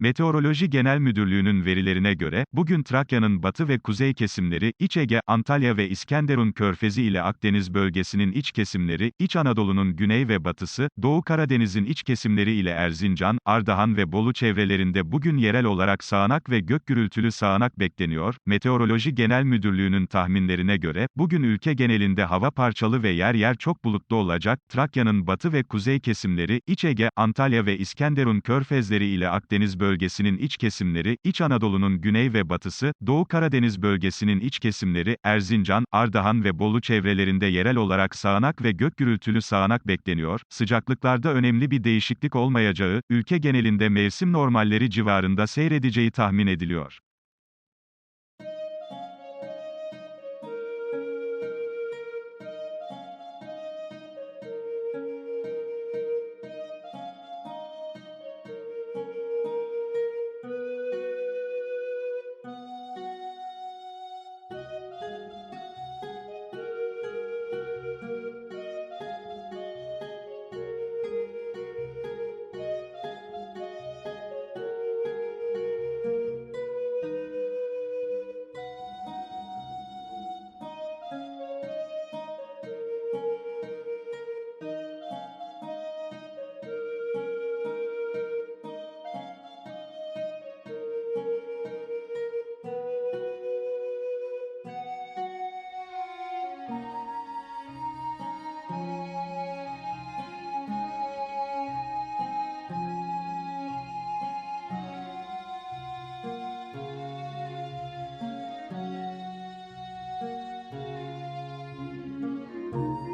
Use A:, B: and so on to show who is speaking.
A: Meteoroloji Genel Müdürlüğü'nün verilerine göre, bugün Trakya'nın batı ve kuzey kesimleri, İç Ege, Antalya ve İskenderun körfezi ile Akdeniz bölgesinin iç kesimleri, İç Anadolu'nun güney ve batısı, Doğu Karadeniz'in iç kesimleri ile Erzincan, Ardahan ve Bolu çevrelerinde bugün yerel olarak sağanak ve gök gürültülü sağanak bekleniyor. Meteoroloji Genel Müdürlüğü'nün tahminlerine göre, bugün ülke genelinde hava parçalı ve yer yer çok bulutlu olacak. Trakya'nın batı ve kuzey kesimleri, İç Ege, Antalya ve İskenderun körfezleri ile Akdeniz bölgesinin iç kesimleri, İç Anadolu'nun güney ve batısı, Doğu Karadeniz bölgesinin iç kesimleri, Erzincan, Ardahan ve Bolu çevrelerinde yerel olarak sağanak ve gök gürültülü sağanak bekleniyor. Sıcaklıklarda önemli bir değişiklik olmayacağı, ülke genelinde mevsim normalleri civarında seyredeceği tahmin ediliyor. thank you